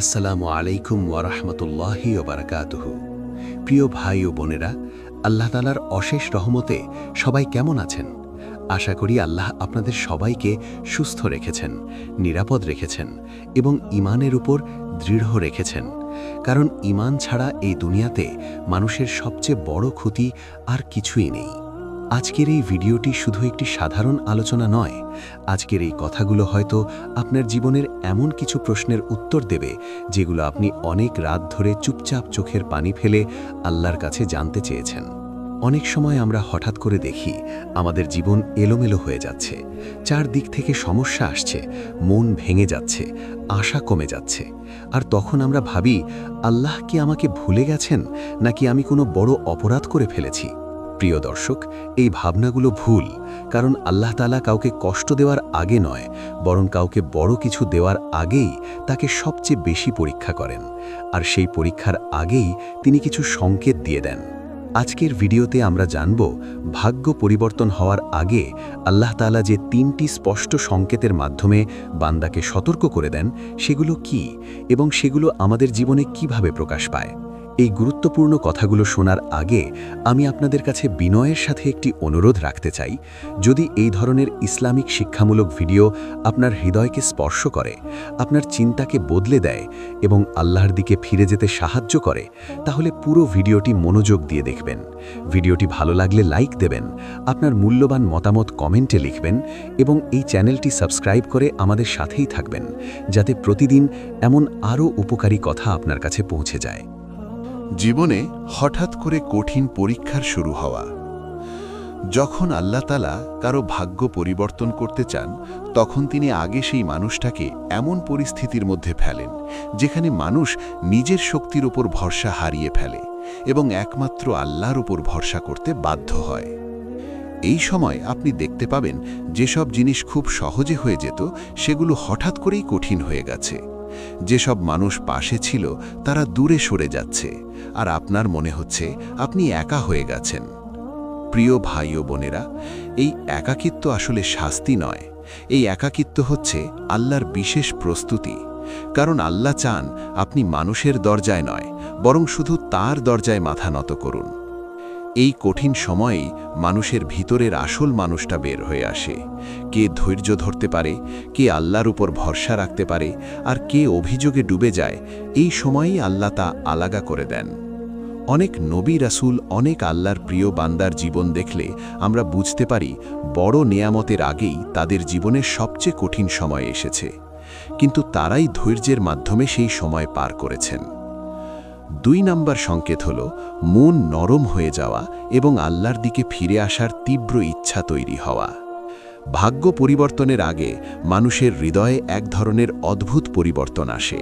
আসসালামু আলাইকুম ওয়ারহমতুল্লাহি ওবরাকাতুহ প্রিয় ভাই ও বোনেরা, আল্লাহ তালার অশেষ রহমতে সবাই কেমন আছেন? আশা করি আল্লাহ আপনাদের সবাইকে সুস্থ রেখেছেন, নিরাপদ রেখেছেন এবং ইমানের উপর দৃঢ় রেখেছেন। কারণ ইমান ছাড়া এই দুনিয়াতে মানুষের সবচেয়ে বড় ক্ষতি আর কিছুই নেই। আজকের এই ভিডিওটি শুধু একটি সাধারণ আলোচনা নয়। আজকের এই কথাগুলো হয়তো আপনার জীবনের এমন কিছু প্রশ্নের উত্তর দেবে, যেগুলো আপনি অনেক রাত ধরে চুপচাপ চোখের পানি ফেলে আল্লাহর কাছে জানতে চেয়েছেন। অনেক সময় আমরা হঠাৎ করে দেখি, আমাদের জীবন এলোমেলো হয়ে যাচ্ছে। চারদিক থেকে সমস্যা আসছে, মন ভেঙে যাচ্ছে, আশা কমে যাচ্ছে। আর তখন আমরা ভাবি, আল্লাহ কি আমাকে ভুলে গেছেন? নাকি আমি কোনো বড় অপরাধ করে ফেলেছি? প্রিয় দর্শক, এই ভাবনাগুলো ভুল, কারণ আল্লাহ তালা কাউকে কষ্ট দেওয়ার আগে নয়, বরং কাউকে বড় কিছু দেওয়ার আগেই তাকে সবচেয়ে বেশি পরীক্ষা করেন। আর সেই পরীক্ষার আগেই তিনি কিছু সংকেত দিয়ে দেন। আজকের ভিডিওতে আমরা জানব, ভাগ্য পরিবর্তন হওয়ার আগে আল্লাহ তালা যে তিনটি স্পষ্ট সংকেতের মাধ্যমে বান্দাকে সতর্ক করে দেন, সেগুলো কি এবং সেগুলো আমাদের জীবনে কীভাবে প্রকাশ পায়? এই গুরুত্বপূর্ণ কথাগুলো শোনার আগে আমি আপনাদের কাছে বিনয়ের সাথে একটি অনুরোধ রাখতে চাই। যদি এই ধরনের ইসলামিক শিক্ষামূলক ভিডিও আপনার হৃদয়কে স্পর্শ করে, আপনার চিন্তাকে বদলে দেয় এবং আল্লাহর দিকে ফিরে যেতে সাহায্য করে, তাহলে পুরো ভিডিওটি মনোযোগ দিয়ে দেখবেন। ভিডিওটি ভালো লাগলে লাইক দেবেন, আপনার মূল্যবান মতামত কমেন্টে লিখবেন এবং এই চ্যানেলটি সাবস্ক্রাইব করে আমাদের সাথেই থাকবেন, যাতে প্রতিদিন এমন আরও উপকারী কথা আপনার কাছে পৌঁছে যায়। জীবনে হঠাৎ করে কঠিন পরীক্ষার শুরু হওয়া। যখন আল্লাহতালা কারও ভাগ্য পরিবর্তন করতে চান, তখন তিনি আগে সেই মানুষটাকে এমন পরিস্থিতির মধ্যে ফেলেন, যেখানে মানুষ নিজের শক্তির উপর ভরসা হারিয়ে ফেলে এবং একমাত্র আল্লাহর উপর ভরসা করতে বাধ্য হয়। এই সময় আপনি দেখতে পাবেন, যেসব জিনিস খুব সহজে হয়ে যেত, সেগুলো হঠাৎ করেই কঠিন হয়ে গেছে। যেসব মানুষ পাশে ছিল, তারা দূরে সরে যাচ্ছে। আর আপনার মনে হচ্ছে আপনি একা হয়ে গেছেন। প্রিয় ভাই ও বোনেরা, এই একাকিত্ব আসলে শাস্তি নয়। এই একাকিত্ব হচ্ছে আল্লাহর বিশেষ প্রস্তুতি। কারণ আল্লাহ চান আপনি মানুষের দরজায় নয়, বরং শুধু তার দরজায় মাথা নত করুন। এই কঠিন সময়েই মানুষের ভিতরের আসল মানুষটা বের হয়ে আসে। কে ধৈর্য ধরতে পারে, কে আল্লাহর উপর ভরসা রাখতে পারে, আর কে অভিযোগে ডুবে যায়, এই সময়েই আল্লাহ তা আলাগা করে দেন। অনেক নবী রাসুল, অনেক আল্লাহর প্রিয় বান্দার জীবন দেখলে আমরা বুঝতে পারি, বড় নেয়ামতের আগেই তাদের জীবনের সবচেয়ে কঠিন সময় এসেছে। কিন্তু তারাই ধৈর্যের মাধ্যমে সেই সময় পার করেছেন। দুই নাম্বার সংকেত হল, মন নরম হয়ে যাওয়া এবং আল্লাহর দিকে ফিরে আসার তীব্র ইচ্ছা তৈরি হওয়া। ভাগ্য পরিবর্তনের আগে মানুষের হৃদয়ে এক ধরনের অদ্ভুত পরিবর্তন আসে।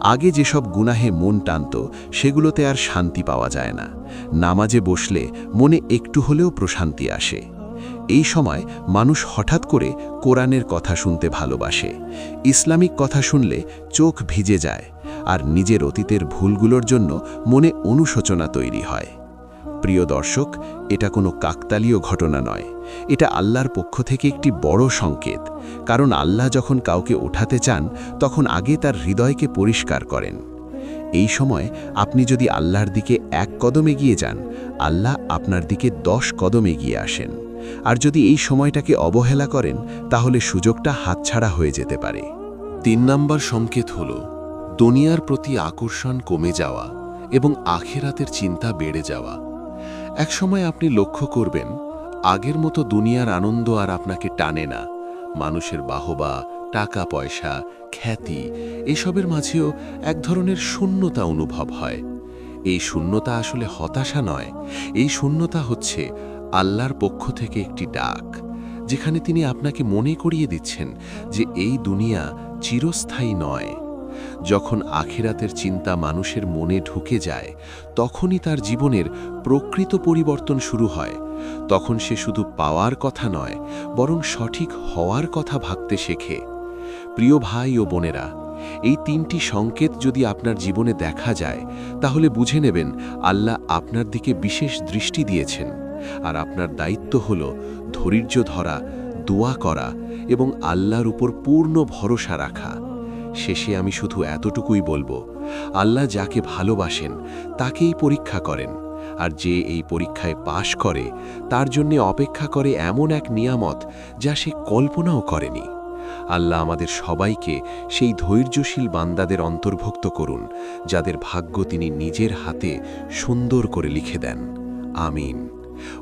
আগে যেসব গুনাহে মন টানত, সেগুলোতে আর শান্তি পাওয়া যায় না। নামাজে বসলে মনে একটু হলেও প্রশান্তি আসে। এই সময় মানুষ হঠাৎ করে কোরআনের কথা শুনতে ভালোবাসে। ইসলামিক কথা শুনলে চোখ ভিজে যায়। আর নিজের অতীতের ভুলগুলোর জন্য মনে অনুশোচনা তৈরি হয়। প্রিয় দর্শক, এটা কোনো কাকতালীয় ঘটনা নয়। এটা আল্লাহর পক্ষ থেকে একটি বড় সংকেত। কারণ আল্লাহ যখন কাউকে ওঠাতে চান, তখন আগে তার হৃদয়কে পরিষ্কার করেন। এই সময় আপনি যদি আল্লাহর দিকে এক কদম এগিয়ে যান, আল্লাহ আপনার দিকে দশ কদম এগিয়ে আসেন। আর যদি এই সময়টাকে অবহেলা করেন, তাহলে সুযোগটা হাতছাড়া হয়ে যেতে পারে। তিন নম্বর সংকেত হল দুনিয়ার প্রতি আকর্ষণ কমে যাওয়া এবং আখেরাতের চিন্তা বেড়ে যাওয়া। একসময় আপনি লক্ষ্য করবেন, আগের মতো দুনিয়ার আনন্দ আর আপনাকে টানে না। মানুষের বাহবা টাকা পয়সা খ্যাতি, এসবের মাঝেও এক ধরনের শূন্যতা অনুভব হয়। এই শূন্যতা আসলে হতাশা নয়, এই শূন্যতা হচ্ছে আল্লাহর পক্ষ থেকে একটি ডাক, যেখানে তিনি আপনাকে মনে করিয়ে দিচ্ছেন যে এই দুনিয়া চিরস্থায়ী নয়। যখন আখেরাতের চিন্তা মানুষের মনে ঢুকে যায়, তখনই তার জীবনের প্রকৃত পরিবর্তন শুরু হয়। তখন সে শুধু পাওয়ার কথা নয়, বরং সঠিক হওয়ার কথা ভাবতে শেখে। প্রিয় ভাই ও বোনেরা, এই তিনটি সংকেত যদি আপনার জীবনে দেখা যায়, তাহলে বুঝে নেবেন আল্লাহ আপনার দিকে বিশেষ দৃষ্টি দিয়েছেন। আর আপনার দায়িত্ব হল ধৈর্য ধরা, দোয়া করা এবং আল্লাহর উপর পূর্ণ ভরসা রাখা। শেষে আমি শুধু এতটুকুই বলব, আল্লাহ যাকে ভালোবাসেন, তাকেই পরীক্ষা করেন। আর যে এই পরীক্ষায় পাশ করে, তার জন্যে অপেক্ষা করে এমন এক নিয়ামত যা সে কল্পনাও করেনি। আল্লাহ আমাদের সবাইকে সেই ধৈর্যশীল বান্দাদের অন্তর্ভুক্ত করুন, যাদের ভাগ্য তিনি নিজের হাতে সুন্দর করে লিখে দেন। আমিন।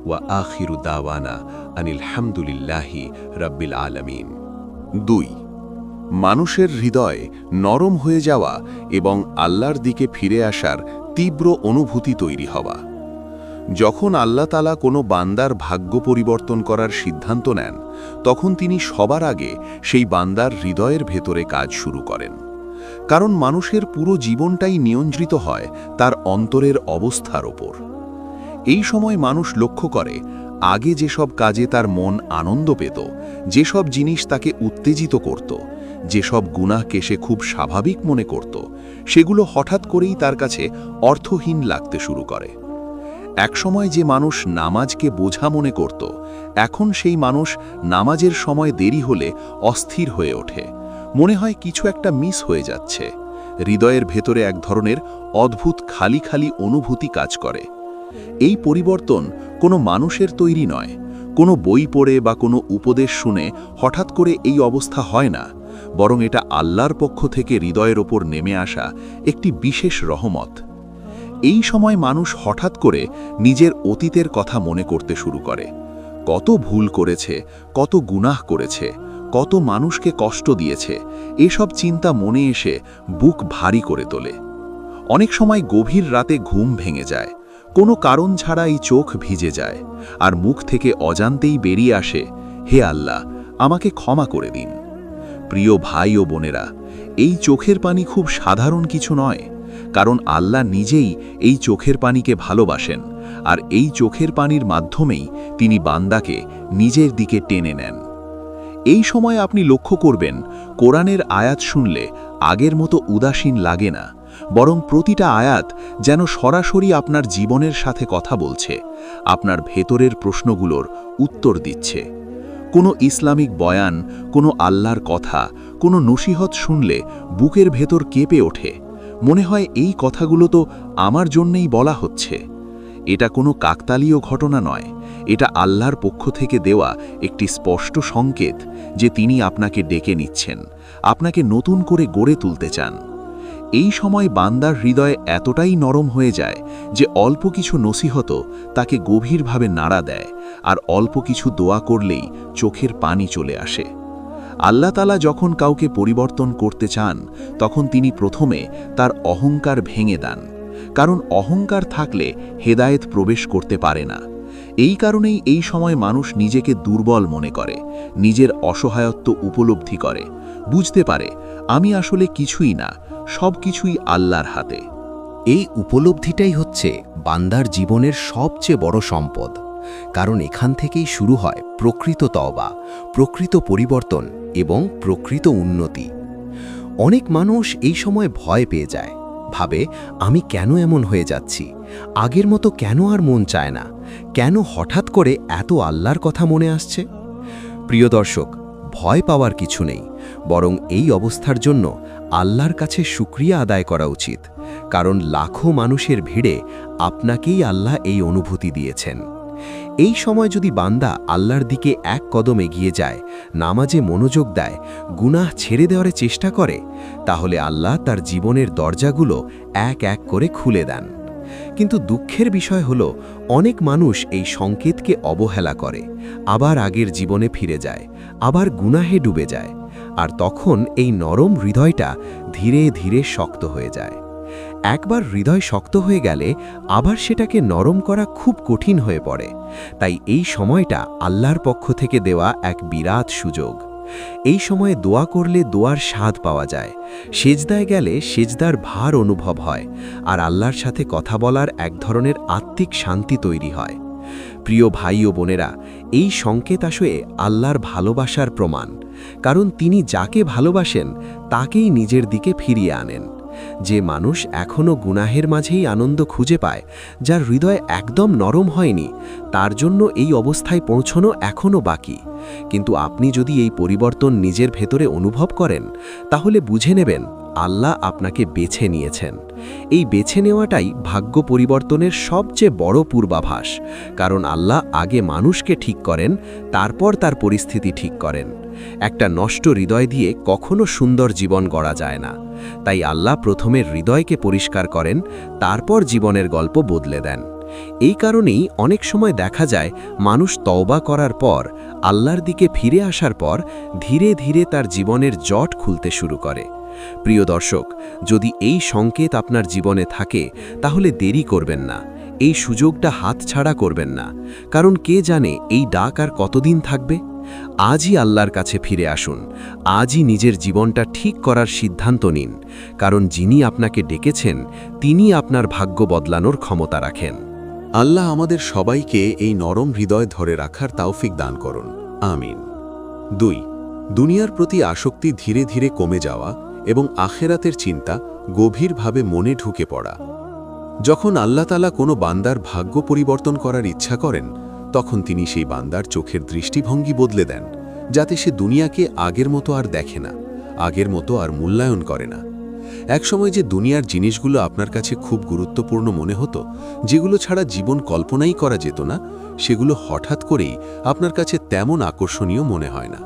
ওয়া আখিরু দাওয়ানা আনিল হামদুলিল্লাহি রাব্বিল আলামিন। দুই মানুষের হৃদয় নরম হয়ে যাওয়া এবং আল্লাহর দিকে ফিরে আসার তীব্র অনুভূতি তৈরি হওয়া। যখন আল্লাহ তালা কোনো বান্দার ভাগ্য পরিবর্তন করার সিদ্ধান্ত নেন, তখন তিনি সবার আগে সেই বান্দার হৃদয়ের ভেতরে কাজ শুরু করেন। কারণ মানুষের পুরো জীবনটাই নিয়ন্ত্রিত হয় তার অন্তরের অবস্থার ওপর। এই সময় মানুষ লক্ষ্য করে, আগে যেসব কাজে তার মন আনন্দ পেত, যেসব জিনিস তাকে উত্তেজিত করত যেসব গুনাহকে সে খুব স্বাভাবিক মনে করত, সেগুলো হঠাৎ করেই তার কাছে অর্থহীন লাগতে শুরু করে। একসময় যে মানুষ নামাজকে বোঝা মনে করত, এখন সেই মানুষ নামাজের সময় দেরি হলে অস্থির হয়ে ওঠে। মনে হয় কিছু একটা মিস হয়ে যাচ্ছে। হৃদয়ের ভেতরে এক ধরনের অদ্ভুত খালি খালি অনুভূতি কাজ করে। এই পরিবর্তন কোনো মানুষের তৈরি নয় কোনো বই পড়ে বা কোনো উপদেশ শুনে হঠাৎ করে এই অবস্থা হয় না, বরং এটা আল্লাহর পক্ষ থেকে হৃদয়ের ওপর নেমে আসা একটি বিশেষ রহমত। এই সময় মানুষ হঠাৎ করে নিজের অতীতের কথা মনে করতে শুরু করে। কত ভুল করেছে, কত গুনাহ করেছে, কত মানুষকে কষ্ট দিয়েছে, এসব চিন্তা মনে এসে বুক ভারী করে তোলে। অনেক সময় গভীর রাতে ঘুম ভেঙে যায় কোনো কারণ ছাড়া এই চোখ ভিজে যায় আর মুখ থেকে অজান্তেই বেরিয়ে আসে, হে আল্লাহ, আমাকে ক্ষমা করে দিন। প্রিয় ভাই ও বোনেরা, এই চোখের পানি খুব সাধারণ কিছু নয়, কারণ আল্লাহ নিজেই এই চোখের পানিকে ভালোবাসেন আর এই চোখের পানির মাধ্যমেই তিনি বান্দাকে নিজের দিকে টেনে নেন। এই সময় আপনি লক্ষ্য করবেন, কোরআনের আয়াত শুনলে আগের মতো উদাসীন লাগে না। বরং প্রতিটা আয়াত যেন সরাসরি আপনার জীবনের সাথে কথা বলছে, আপনার ভেতরের প্রশ্নগুলোর উত্তর দিচ্ছে। কোনো ইসলামিক বয়ান, কোনো আল্লাহর কথা, কোনো নসিহত শুনলে বুকের ভেতর কেঁপে ওঠে। মনে হয় এই কথাগুলো তো আমার জন্যেই বলা হচ্ছে। এটা কোনো কাকতালীয় ঘটনা নয়। এটা আল্লাহর পক্ষ থেকে দেওয়া একটি স্পষ্ট সংকেত যে তিনি আপনাকে ডেকে নিচ্ছেন, আপনাকে নতুন করে গড়ে তুলতে চান। এই সময় বান্দার হৃদয় এতটাই নরম হয়ে যায় যে অল্প কিছু নসিহত তাকে গভীরভাবে নাড়া দেয় আর অল্প কিছু দোয়া করলেই চোখের পানি চলে আসে। আল্লাহ তালা যখন কাউকে পরিবর্তন করতে চান, তখন তিনি প্রথমে তার অহংকার ভেঙে দেন, কারণ অহংকার থাকলে হেদায়েত প্রবেশ করতে পারে না। এই কারণেই এই সময় মানুষ নিজেকে দুর্বল মনে করে, নিজের অসহায়ত্ব উপলব্ধি করে। বুঝতে পারে, আমি আসলে কিছুই না সব কিছুই আল্লাহর হাতে। এই উপলব্ধিটাই হচ্ছে বান্দার জীবনের সবচেয়ে বড় সম্পদ। কারণ এখান থেকেই শুরু হয় প্রকৃত তওবা, প্রকৃত পরিবর্তন এবং প্রকৃত উন্নতি। অনেক মানুষ এই সময় ভয় পেয়ে যায়। ভাবে, আমি কেন এমন হয়ে যাচ্ছি? আগের মতো কেন আর মন চায় না? কেন হঠাৎ করে এত আল্লাহর কথা মনে আসছে? প্রিয় দর্শক, ভয় পাওয়ার কিছু নেই। বরং এই অবস্থার জন্য আল্লাহর কাছে শুক্রিয়া আদায় করা উচিত, কারণ লাখো মানুষের ভিড়ে আপনাকেই আল্লাহ এই অনুভূতি দিয়েছেন। এই সময় যদি বান্দা আল্লাহর দিকে এক কদম এগিয়ে যায়, নামাজে মনোযোগ দেয়, গুনাহ ছেড়ে দেওয়ার চেষ্টা করে, তাহলে আল্লাহ তার জীবনের দরজাগুলো এক এক করে খুলে দেন। কিন্তু দুঃখের বিষয় হল, অনেক মানুষ এই সংকেতকে অবহেলা করে, আবার আগের জীবনে ফিরে যায়, আবার গুনাহে ডুবে যায় আর তখন এই নরম হৃদয়টা ধীরে ধীরে শক্ত হয়ে যায়। একবার হৃদয় শক্ত হয়ে গেলে আবার সেটাকে নরম করা খুব কঠিন হয়ে পড়ে। তাই এই সময়টা আল্লাহর পক্ষ থেকে দেওয়া এক বিরাট সুযোগ। এই সময়ে দোয়া করলে দোয়ার স্বাদ পাওয়া যায়। সেজদায় গেলে সেজদার ভার অনুভব হয় আর আল্লাহর সাথে কথা বলার এক ধরনের আত্মিক শান্তি তৈরি হয়। প্রিয় ভাই ও বোনেরা, এই সংকেত আসলে আল্লাহর ভালোবাসার প্রমাণ। কারণ তিনি যাকে ভালোবাসেন, তাকেই নিজের দিকে ফিরিয়ে আনেন। যে মানুষ এখনও গুনাহের মাঝেই আনন্দ খুঁজে পায়, যার হৃদয় একদম নরম হয়নি, তার জন্য এই অবস্থায় পৌঁছনো এখনও বাকি। কিন্তু আপনি যদি এই পরিবর্তন নিজের ভেতরে অনুভব করেন, তাহলে বুঝে নেবেন আল্লাহ আপনাকে বেছে নিয়েছেন। এই বেছে নেওয়াটাই ভাগ্য পরিবর্তনের সবচেয়ে বড় পূর্বাভাস, কারণ আল্লাহ আগে মানুষকে ঠিক করেন, তারপর তার পরিস্থিতি ঠিক করেন। একটা নষ্ট হৃদয় দিয়ে কখনো সুন্দর জীবন গড়া যায় না। তাই আল্লাহ প্রথমে হৃদয়কে পরিষ্কার করেন, তারপর জীবনের গল্প বদলে দেন। এই কারণেই অনেক সময় দেখা যায়, মানুষ তওবা করার পর, আল্লাহর দিকে ফিরে আসার পর, ধীরে ধীরে তার জীবনের জট খুলতে শুরু করে। প্রিয় দর্শক, যদি এই সংকেত আপনার জীবনে থাকে, তাহলে দেরি করবেন না। এই সুযোগটা হাতছাড়া করবেন না। কারণ কে জানে এই ডাক আর কতদিন থাকবে? আজই আল্লাহর কাছে ফিরে আসুন। আজই নিজের জীবনটা ঠিক করার সিদ্ধান্ত নিন। কারণ যিনি আপনাকে ডেকেছেন, তিনি আপনার ভাগ্য বদলানোর ক্ষমতা রাখেন। আল্লাহ আমাদের সবাইকে এই নরম হৃদয় ধরে রাখার তাওফিক দান করুন। আমিন। দুই, দুনিয়ার প্রতি আসক্তি ধীরে ধীরে কমে যাওয়া এবং আখেরাতের চিন্তা গভীরভাবে মনে ঢুকে পড়া। যখন আল্লাহতালা কোনো বান্দার ভাগ্য পরিবর্তন করার ইচ্ছা করেন তখন তিনি সেই বান্দার চোখের দৃষ্টিভঙ্গি বদলে দেন, যাতে সে দুনিয়াকে আগের মতো আর দেখে না, আগের মতো আর মূল্যায়ন করে না। একসময় যে দুনিয়ার জিনিসগুলো আপনার কাছে খুব গুরুত্বপূর্ণ মনে হতো, যেগুলো ছাড়া জীবন কল্পনাই করা যেত না, সেগুলো হঠাৎ করেই আপনার কাছে তেমন আকর্ষণীয় মনে হয় না।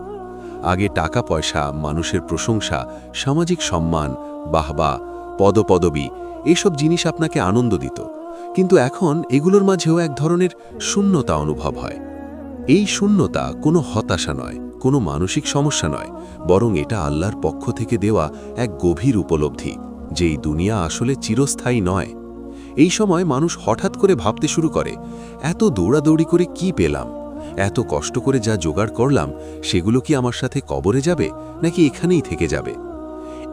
আগে টাকা পয়সা, মানুষের প্রশংসা, সামাজিক সম্মান, বাহবা, পদপদবী, এসব জিনিস আপনাকে আনন্দ দিত। কিন্তু এখন এগুলোর মাঝেও এক ধরনের শূন্যতা অনুভব হয়। এই শূন্যতা কোনো হতাশা নয়, কোনো মানসিক সমস্যা নয়, বরং এটা আল্লাহর পক্ষ থেকে দেওয়া এক গভীর উপলব্ধি, যে এই দুনিয়া আসলে চিরস্থায়ী নয়। এই সময় মানুষ হঠাৎ করে ভাবতে শুরু করে, এত দৌড়াদৌড়ি করে কি পেলাম? এত কষ্ট করে যা জোগাড় করলাম, সেগুলো কি আমার সাথে কবরে যাবে, নাকি এখানেই থেকে যাবে?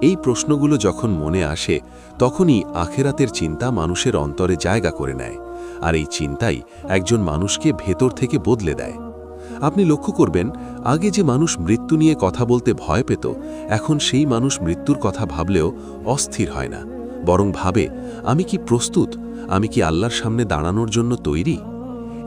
এই প্রশ্নগুলো যখন মনে আসে, তখনই আখেরাতের চিন্তা মানুষের অন্তরে জায়গা করে নেয়, আর এই চিন্তাই একজন মানুষকে ভেতর থেকে বদলে দেয়। আপনি লক্ষ্য করবেন, আগে যে মানুষ মৃত্যু নিয়ে কথা বলতে ভয় পেত, এখন সেই মানুষ মৃত্যুর কথা ভাবলেও অস্থির হয় না। বরং ভাবে, আমি কি প্রস্তুত? আমি কি আল্লাহর সামনে দাঁড়ানোর জন্য তৈরি?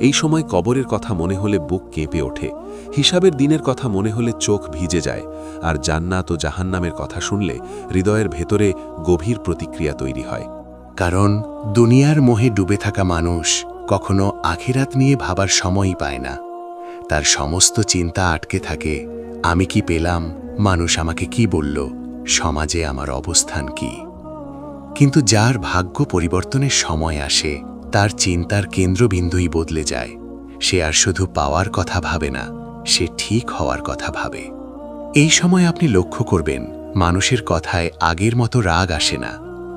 এই সময় কবরের কথা মনে হলে বুক কেঁপে ওঠে। হিসাবের দিনের কথা মনে হলে চোখ ভিজে যায়, আর জান্নাত ও জাহান্নামের কথা শুনলে হৃদয়ের ভেতরে গভীর প্রতিক্রিয়া তৈরি হয়। কারণ দুনিয়ার মোহে ডুবে থাকা মানুষ কখনো আখিরাত নিয়ে ভাবার সময়ই পায় না। তার সমস্ত চিন্তা আটকে থাকে, আমি কি পেলাম? মানুষ আমাকে কি বলল? সমাজে আমার অবস্থান কি? কিন্তু যার ভাগ্য পরিবর্তনের সময় আসে তার চিন্তার কেন্দ্রবিন্দুই বদলে যায়। সে আর শুধু পাওয়ার কথা ভাবে না, সে ঠিক হওয়ার কথা ভাবে। এই সময় আপনি লক্ষ্য করবেন, মানুষের কথায় আগের মতো রাগ আসে না।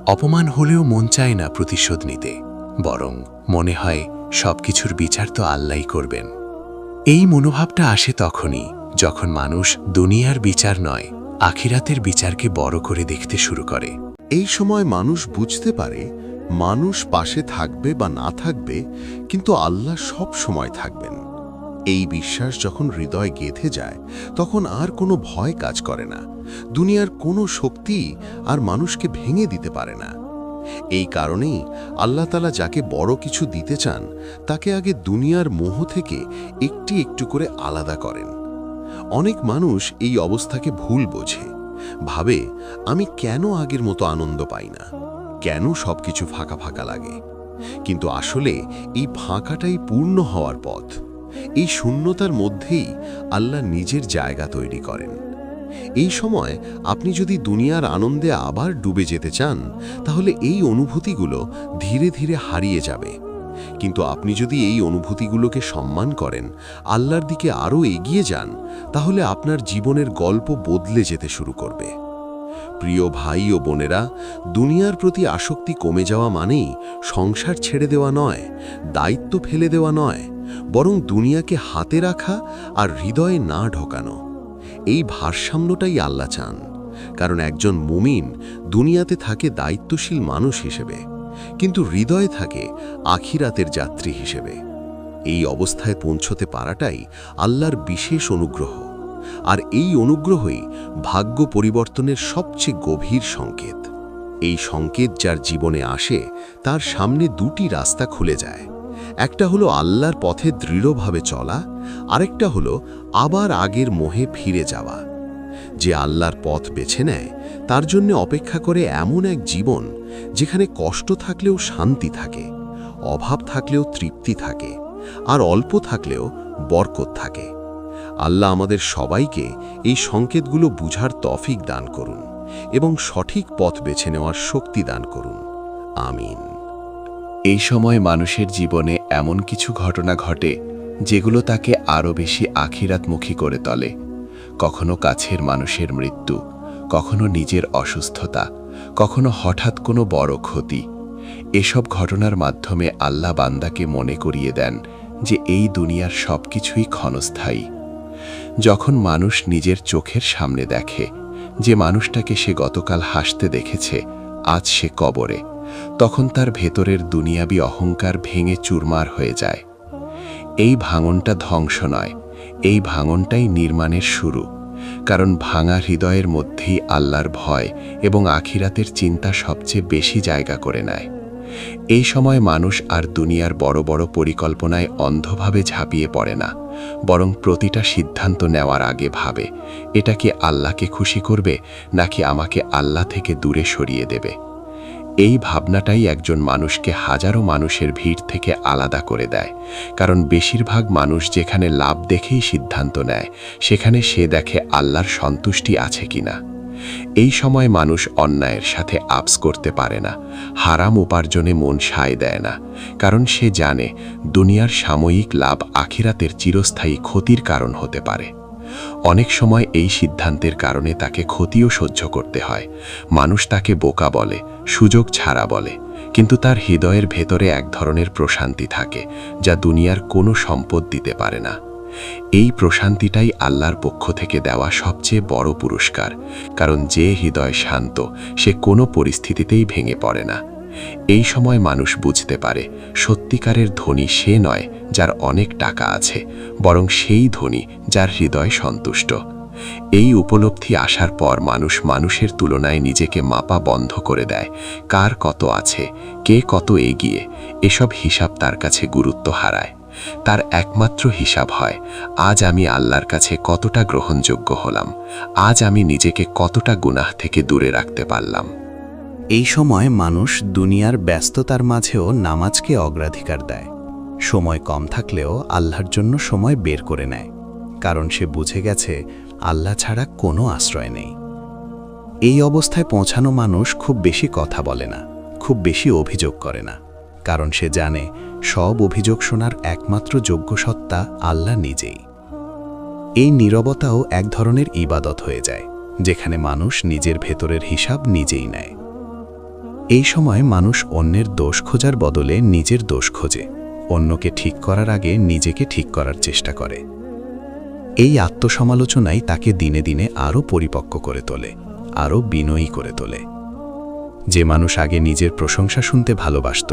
অপমান হলেও মন চায় না প্রতিশোধ নিতে। বরং মনে হয় সবকিছুর বিচার তো আল্লাহই করবেন। এই মনোভাবটা আসে তখনই যখন মানুষ দুনিয়ার বিচার নয়, আখিরাতের বিচারকে বড় করে দেখতে শুরু করে। এই সময় মানুষ বুঝতে পারে মানুষ পাশে থাকবে বা না থাকবে, কিন্তু আল্লাহ সব সময় থাকবেন। এই বিশ্বাস যখন হৃদয় গেঁথে যায়, তখন আর কোনো ভয় কাজ করে না। দুনিয়ার কোনো শক্তি আর মানুষকে ভেঙে দিতে পারে না। এই কারণেই আল্লাহ তালা যাকে বড় কিছু দিতে চান, তাকে আগে দুনিয়ার মোহ থেকে একটি একটু করে আলাদা করেন। অনেক মানুষ এই অবস্থাকে ভুল বোঝে। ভাবে, আমি কেন আগের মতো আনন্দ পাই না? কেন সবকিছু ফাঁকা ফাঁকা লাগে? কিন্তু আসলে এই ফাঁকাটাই পূর্ণ হওয়ার পথ। এই শূন্যতার মধ্যেই আল্লাহ নিজের জায়গা তৈরি করেন। এই সময় আপনি যদি দুনিয়ার আনন্দে আবার ডুবে যেতে চান, তাহলে এই অনুভূতিগুলো ধীরে ধীরে হারিয়ে যাবে। কিন্তু আপনি যদি এই অনুভূতিগুলোকে সম্মান করেন, আল্লাহর দিকে আরও এগিয়ে যান, তাহলে আপনার জীবনের গল্প বদলে যেতে শুরু করবে। প্রিয় ভাই ও বোনেরা, দুনিয়ার প্রতি আসক্তি কমে যাওয়া মানেই সংসার ছেড়ে দেওয়া নয়, দায়িত্ব ফেলে দেওয়া নয়, বরং দুনিয়াকে হাতে রাখা আর হৃদয়ে না ঢোকানো। এই ভারসাম্যটাই আল্লাহ চান, কারণ একজন মুমিন দুনিয়াতে থাকে দায়িত্বশীল মানুষ হিসেবে, কিন্তু হৃদয়ে থাকে আখিরাতের যাত্রী হিসেবে। এই অবস্থায় পৌঁছতে পারাটাই আল্লাহর বিশেষ অনুগ্রহ। আর এই অনুগ্রহই ভাগ্য পরিবর্তনের সবচেয়ে গভীর সংকেত। এই সংকেত যার জীবনে আসে, তার সামনে দুটি রাস্তা খুলে যায়। একটা হলো আল্লাহর পথে দৃঢ়ভাবে চলা, আরেকটা হলো আবার আগের মোহে ফিরে যাওয়া। যে আল্লাহর পথ বেছে নেয়, তার জন্য অপেক্ষা করে এমন এক জীবন যেখানে কষ্ট থাকলেও শান্তি থাকে, অভাব থাকলেও তৃপ্তি থাকে, আর অল্প থাকলেও বরকত থাকে। আল্লাহ আমাদের সবাইকে এই সংকেতগুলো বুঝার তফিক দান করুন এবং সঠিক পথ বেছে নেওয়ার শক্তি দান করুন। আমিন। এই সময় মানুষের জীবনে এমন কিছু ঘটনা ঘটে যেগুলো তাকে আরও বেশি আখিরাতমুখী করে তোলে। কখনো কাছের মানুষের মৃত্যু, কখনো নিজের অসুস্থতা, কখনো হঠাৎ কোনো বড় ক্ষতি। এসব ঘটনার মাধ্যমে আল্লাহ বান্দাকে মনে করিয়ে দেন যে এই দুনিয়ার সব কিছুই ক্ষণস্থায়ী। যখন মানুষ নিজের চোখের সামনে দেখে যে মানুষটাকে সে গতকাল হাসতে দেখেছে, আজ সে কবরে, তখন তার ভেতরের দুনিয়াবি অহংকার ভেঙে চুরমার হয়ে যায়। এই ভাঙনটা ধ্বংস নয়, এই ভাঙনটাই নির্মাণের শুরু, কারণ ভাঙা হৃদয়ের মধ্যেই আল্লাহর ভয় এবং আখিরাতের চিন্তা সবচেয়ে বেশি জায়গা করে নেয়। এই সময় মানুষ আর দুনিয়ার বড় বড় পরিকল্পনায় অন্ধভাবে ঝাঁপিয়ে পড়ে না, বরং প্রতিটা সিদ্ধান্ত নেওয়ার আগে ভাবে, এটা কি আল্লাহকে খুশি করবে নাকি আমাকে আল্লাহ থেকে দূরে সরিয়ে দেবে। এই ভাবনাটাই একজন মানুষকে হাজারো মানুষের ভিড় থেকে আলাদা করে দেয়, কারণ বেশিরভাগ মানুষ যেখানে লাভ দেখেই সিদ্ধান্ত নেয়, সেখানে সে দেখে আল্লাহর সন্তুষ্টি আছে কিনা। এই সময় মানুষ অন্যায়ের সাথে আপস করতে পারে না, হারাম উপার্জনে মন সায় দেয় না, কারণ সে জানে দুনিয়ার সাময়িক লাভ আখিরাতের চিরস্থায়ী ক্ষতির কারণ হতে পারে। অনেক সময় এই সিদ্ধান্তের কারণে তাকে ক্ষতিও সহ্য করতে হয়। মানুষ তাকে বোকা বলে, সুযোগ ছাড়া বলে, কিন্তু তার হৃদয়ের ভেতরে এক ধরনের প্রশান্তি থাকে, যা দুনিয়ার কোনো সম্পদ দিতে পারে না। এই প্রশান্তিটাই আল্লাহর পক্ষ থেকে দেওয়া সবচেয়ে বড় পুরস্কার, কারণ যে হৃদয় শান্ত, সে কোনো পরিস্থিতিতেই ভেঙে পড়ে না। এই সময় মানুষ বুঝতে পারে, সত্যিকারের ধনী সে নয় যার অনেক টাকা আছে, বরং সেই ধনী যার হৃদয় সন্তুষ্ট। এই উপলব্ধি আসার পর মানুষ মানুষের তুলনায় নিজেকে মাপা বন্ধ করে দেয়, কার কত আছে, কে কত এগিয়ে, এসব হিসাব তার কাছে গুরুত্ব হারায়। তার একমাত্র হিসাব হয়, আজ আমি আল্লাহর কাছে কতটা গ্রহণযোগ্য হলাম, আজ আমি নিজেকে কতটা গুনাহ থেকে দূরে রাখতে পারলাম। এই সময় মানুষ দুনিয়ার ব্যস্ততার মাঝেও নামাজকে অগ্রাধিকার দেয়। সময় কম থাকলেও আল্লাহর জন্য সময় বের করে নেয়, কারণ সে বুঝে গেছে আল্লাহ ছাড়া কোনো আশ্রয় নেই। এই অবস্থায় পৌঁছানো মানুষ খুব বেশি কথা বলে না, খুব বেশি অভিযোগ করে না। কারণ সে জানে, সব অভিযোগ শোনার একমাত্র যোগ্য সত্তা আল্লাহ নিজেই। এই নীরবতাও এক ধরনের ইবাদত হয়ে যায়, যেখানে মানুষ নিজের ভেতরের হিসাব নিজেই নেয়। এই সময় মানুষ অন্যের দোষ খোঁজার বদলে নিজের দোষ খোঁজে, অন্যকে ঠিক করার আগে নিজেকে ঠিক করার চেষ্টা করে। এই আত্মসমালোচনাই তাকে দিনে দিনে আরও পরিপক্ক করে তোলে, আরও বিনয়ী করে তোলে। যে মানুষ আগে নিজের প্রশংসা শুনতে ভালোবাসত,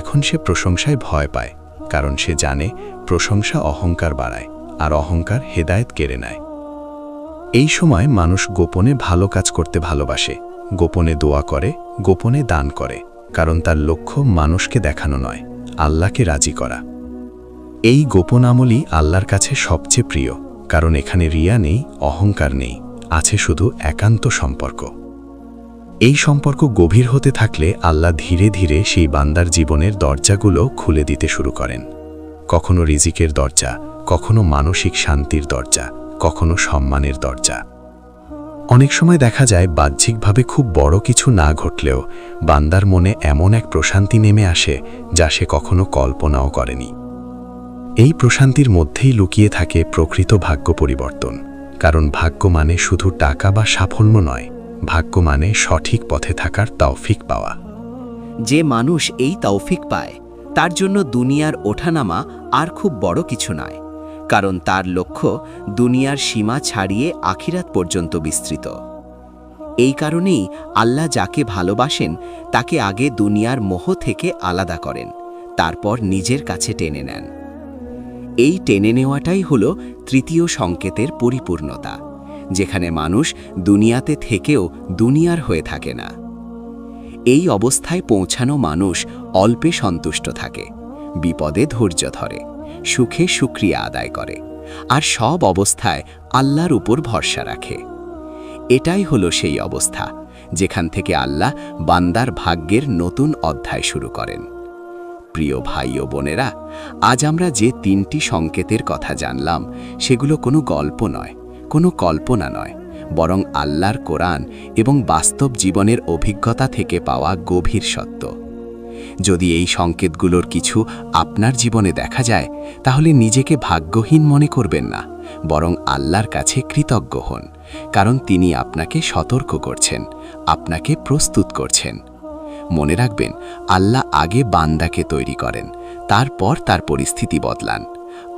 এখন সে প্রশংসায় ভয় পায়, কারণ সে জানে প্রশংসা অহংকার বাড়ায়, আর অহংকার হেদায়েত কেড়ে নেয়। এই সময় মানুষ গোপনে ভালো কাজ করতে ভালোবাসে, গোপনে দোয়া করে, গোপনে দান করে, কারণ তার লক্ষ্য মানুষকে দেখানো নয়, আল্লাহকে রাজি করা। এই গোপন আমলই আল্লাহর কাছে সবচেয়ে প্রিয়, কারণ এখানে রিয়া নেই, অহংকার নেই, আছে শুধু একান্ত সম্পর্ক। এই সম্পর্ক গভীর হতে থাকলে আল্লাহ ধীরে ধীরে সেই বান্দার জীবনের দরজাগুলো খুলে দিতে শুরু করেন। কখনো রিজিকের দরজা, কখনো মানসিক শান্তির দরজা, কখনো সম্মানের দরজা। অনেক সময় দেখা যায় বাহ্যিকভাবে খুব বড় কিছু না ঘটলেও বান্দার মনে এমন এক প্রশান্তি নেমে আসে যা সে কখনো কল্পনাও করেনি। এই প্রশান্তির মধ্যেই লুকিয়ে থাকে প্রকৃত ভাগ্য পরিবর্তন, কারণ ভাগ্য মানে শুধু টাকা বা সাফল্য নয় ভাগ্য মানে সঠিক পথে থাকার তৌফিক পাওয়া। যে মানুষ এই তৌফিক পায়, তার জন্য দুনিয়ার ওঠানামা আর খুব বড় কিছু নয়, কারণ তার লক্ষ্য দুনিয়ার সীমা ছাড়িয়ে আখিরাত পর্যন্ত বিস্তৃত। এই কারণেই আল্লাহ যাকে ভালোবাসেন, তাকে আগে দুনিয়ার মোহ থেকে আলাদা করেন, তারপর নিজের কাছে টেনে নেন। এই টেনে নেওয়াটাই হল তৃতীয় সংকেতের পরিপূর্ণতা। যেখানে মানুষ দুনিয়াতে থেকেও দুনিয়ার হয়ে থাকে না। এই অবস্থায় পৌঁছানো মানুষ অল্পে সন্তুষ্ট থাকে, বিপদে ধৈর্য ধরে, সুখে সুক্রিয়া আদায় করে, আর সব অবস্থায় আল্লাহর উপর ভরসা রাখে। এটাই হলো সেই অবস্থা, যেখান থেকে আল্লাহ বান্দার ভাগ্যের নতুন অধ্যায় শুরু করেন। প্রিয় ভাই ও বোনেরা, আজ আমরা যে তিনটি সংকেতের কথা জানলাম, সেগুলো কোনো গল্প নয় কোনো কল্পনা নয়, বরং আল্লাহর কোরআন এবং বাস্তব জীবনের অভিজ্ঞতা থেকে পাওয়া গভীর সত্য। যদি এই সংকেতগুলোর কিছু আপনার জীবনে দেখা যায়, তাহলে নিজেকে ভাগ্যহীন মনে করবেন না, বরং আল্লাহর কাছে কৃতজ্ঞ হন, কারণ তিনি আপনাকে সতর্ক করছেন, আপনাকে প্রস্তুত করছেন। মনে রাখবেন, আল্লাহ আগে বান্দাকে তৈরি করেন, তারপর তার পরিস্থিতি বদলান,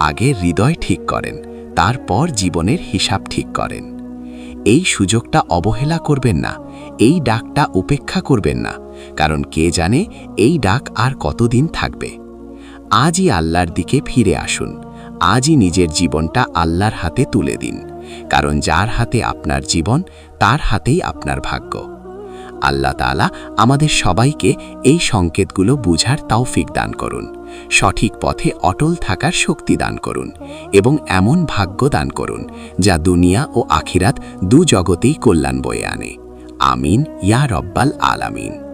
আগে হৃদয় ঠিক করেন তারপর জীবনের হিসাব ঠিক করেন। এই সুযোগটা অবহেলা করবেন না, এই ডাকটা উপেক্ষা করবেন না, কারণ কে জানে এই ডাক আর কতদিন থাকবে। আজই আল্লাহর দিকে ফিরে আসুন, আজই নিজের জীবনটা আল্লাহর হাতে তুলে দিন, কারণ যার হাতে আপনার জীবন, তার হাতেই আপনার ভাগ্য। আল্লাহ তালা আমাদের সবাইকে এই সংকেতগুলো বুঝার তৌফিক দান করুন। সঠিক পথে অটল থাকার শক্তি দান করুন এবং এমন ভাগ্য দান করুন যা দুনিয়া ও আখিরাত দু জগতেই কল্যাণ বয়ে আনে। আমিন, ইয়া রব্বাল আলামিন।